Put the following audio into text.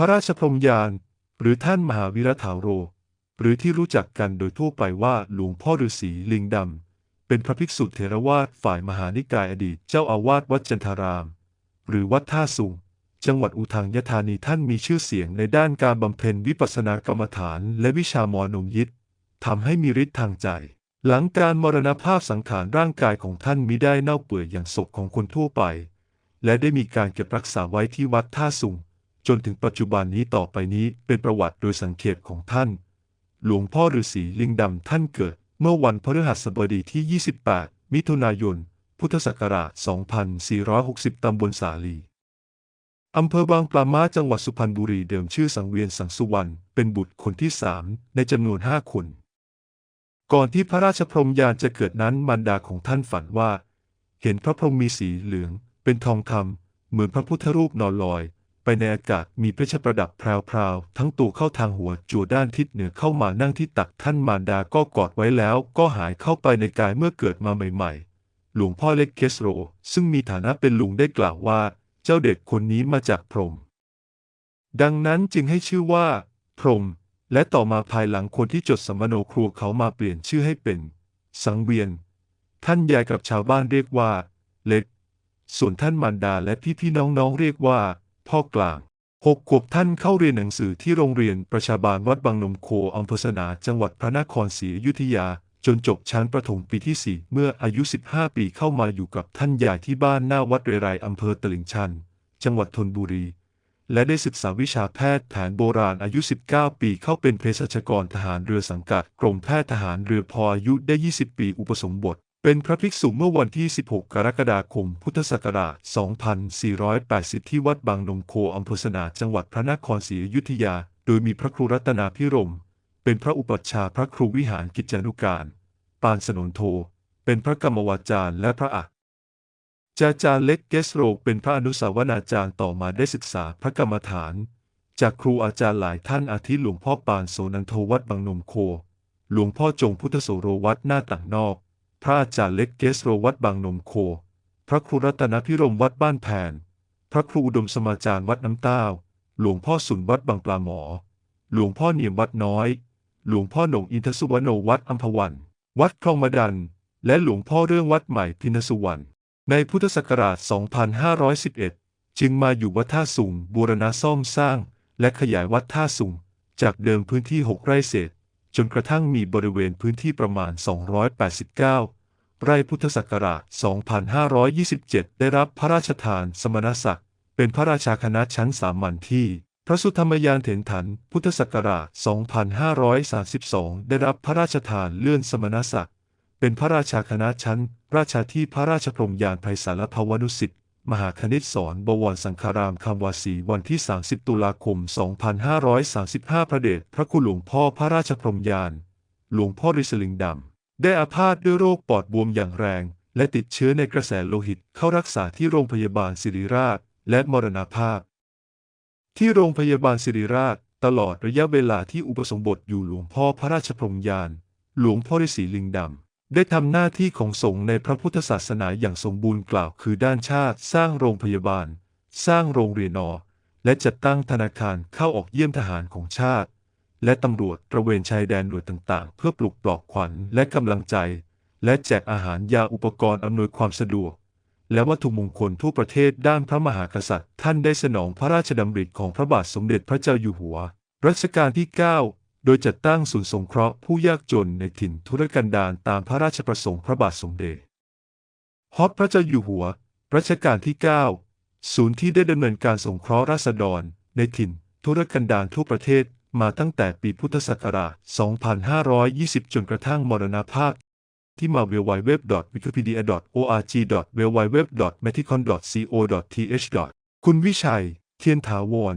ระราชพรมยาน หรือท่านมหาวิรถาโร หรือที่รู้จักกันโดยทั่วไปว่าหลวงพ่อฤาษีลิงดำ เป็นพระภิกษุเถรวาทฝ่ายมหานิกายอดีตเจ้าอาวาสวัดจันทาราม หรือวัดท่าสุงจังหวัดอุทังยธานีท่านมีชื่อเสียงในด้านการบำเพ็ญวิปัสสนากรรมฐานและวิชามอนมยิตทำให้มีฤทธิ์ทางใจ หลังการมรณภาพสังขารร่างกายของท่านมิได้เน่าเปื่อยอย่างศพของคนทั่วไป และได้มีการเก็บรักษาไว้ที่วัดท่าสุง จนถึงปัจจุบันนี้ต่อไปนี้เป็นประวัติโดยสังเขปของท่าน หลวงพ่อฤาษีลิงดำท่านเกิด เมื่อวันพฤหัสบดีที่ 28 มิถุนายน พุทธศักราช 2460 ตำบลสาลีอำเภอบางปลาม้าจังหวัดสุพรรณบุรีเดิมชื่อสังเวียนสังสุวรรณเป็นบุตรคนที่สามในจำนวนห้าคน ก่อนที่พระราชพรหมยานจะเกิดนั้นมารดาของท่านฝันว่า เห็นพระพรหมมีสีเหลือง เป็นทองคำเหมือนพระพุทธรูปนอนลอย ในอากาศมีเพชรประดับพราวๆทั้งตัวเข้าทางหัวจั่วด้านทิศเหนือเข้ามานั่งที่ตักท่านมารดาก็กอดไว้แล้วก็หายเข้าไปในกายเมื่อเกิดมาใหม่ๆ หลวงพ่อเล็กเคสโร ซึ่งมีฐานะเป็นลุงได้กล่าวว่า เจ้าเด็กคนนี้มาจากพรหมดังนั้นจึงให้ชื่อว่า พรหมและต่อมาภายหลังคนที่จดสมโนครัวเขามาเปลี่ยนชื่อให้เป็น สังเวียน ท่านยายกับชาวบ้านเรียกว่า เล็ก ส่วนท่านมารดาและพี่ๆน้องๆเรียกว่า พ่อกลางหกขวบท่านเข้าเรียนหนังสือที่โรงเรียนประชาบาลวัดบางนมโคอำเภอสนาจังหวัดพระนครศรีอยุธยา จนจบชั้นประถมปีที่ 4 เมื่ออายุ 15 ปีเข้ามาอยู่กับท่านยายที่บ้านหน้าวัดเรไรอำเภอตลิ่งชัน จังหวัดธนบุรี และได้ศึกษาวิชาแพทย์แผนโบราณอายุ 19 ปีเข้าเป็นเภสัชกรทหารเรือสังกัดกรมแพทย์ทหารเรือพออายุได้ 20 ปีอุปสมบท เป็นพระภิกษุเมื่อวันที่ 16 กรกฎาคม พุทธศักราช 2480 ที่วัดบางนมโคอำเภอสนาจังหวัดพระนครศรีอยุธยา โดยมีพระครูรัตนาพิรม เป็นพระอุปัชฌาย์พระครูวิหารกิจจานุการ ปานสนนโท เป็นพระกรรมวาจารย์และพระอักจาจารย์เล็กเกสโรเป็นพระอนุสาวนาจารย์ต่อมาได้ศึกษาพระกรรมฐาน จากครูอาจารย์หลายท่านอาทิหลวงพ่อปานโสนันโทวัดบางนมโค หลวงพ่อจงพุทธโสโรวัดหน้าต่างนอก พระอาจารย์เล็กเกสโรวัดบางนมโค พระครูรัตนพิรมวัดบ้านแผนพระครูอุดมสมาจารย์วัดน้ำเต้า หลวงพ่อสุนวัดบางปลาหมอ หลวงพ่อเนียมวัดน้อย หลวงพ่อหนงอินทสุวรรณวัดอัมพวัน วัดคลองมะดัน และหลวงพ่อเรื่องวัดใหม่พินสุวรรณ ในพุทธศักราช 2511 จึงมาอยู่วัดท่าสุงบูรณะซ่อมสร้าง และขยายวัดท่าสุงจากเดิมพื้นที่ 6 ไร่เศษ จนกระทั่งมีบริเวณพื้นที่ประมาณ 289 ไร่พุทธศักราช 2527 ได้รับพระราชทานสมณศักดิ์ เป็นพระราชาคณะชั้นสามัญที่ พระสุธรรมยานเถนถัน พุทธศักราช 2532 ได้รับพระราชทานเลื่อนสมณศักดิ์ เป็นพระราชาคณะชั้น ราชาที่พระราชพรมยานไพศาลภวนุสิทธิ มหาคณิตสอนบวรสังฆารามคำวาสีวันที่ 30 ตุลาคม 2535 พระเดชพระคุณหลวงพ่อพระราชพรมยาน หลวงพ่อริสลิงดำ ได้อาพาธด้วยโรคปอดบวมอย่างแรง และติดเชื้อในกระแสโลหิตเข้ารักษาที่โรงพยาบาลศิริราช และมรณภาพ ที่โรงพยาบาลศิริราช ตลอดระยะเวลาที่อุปสมบทอยู่หลวงพ่อพระราชพรมยาน หลวงพ่อฤาษีลิงดำ ได้ทำหน้าที่ของสงฆ์ในพระพุทธศาสนาอย่างสมบูรณ์กล่าวคือด้านชาติ สร้างโรงพยาบาล สร้างโรงเรียนอและจัดตั้งธนาคารเข้าออกเยี่ยมทหารของชาติ และตำรวจตระเวนชายแดนหน่วยต่าง ๆ เพื่อปลุกปลอบขวัญและกำลังใจ และแจกอาหารยาอุปกรณ์อำนวยความสะดวก และวัตถุมงคลทั่วประเทศด้านพระมหากษัตริย์ ท่านได้สนองพระราชดำริของพระบาทสมเด็จพระเจ้าอยู่หัว รัชกาลที่ 9 โดยจัดตั้งศูนย์สงเคราะห์ผู้ยากจนในถิ่นทุรกันดารตามพระราชประสงค์พระบาทสมเด็จฮอตพระเจ้าอยู่หัว รัชกาลที่ 9 ศูนย์ที่ได้ดำเนินการสงเคราะห์ราษฎร ในถิ่นทุรกันดารทั่วประเทศมาตั้งแต่ปีพุทธศักราช 2520 จนกระทั่งมรณภาพ ที่มา www.wikipedia.org www.meticon.co.th คุณวิชัย เทียนถาวร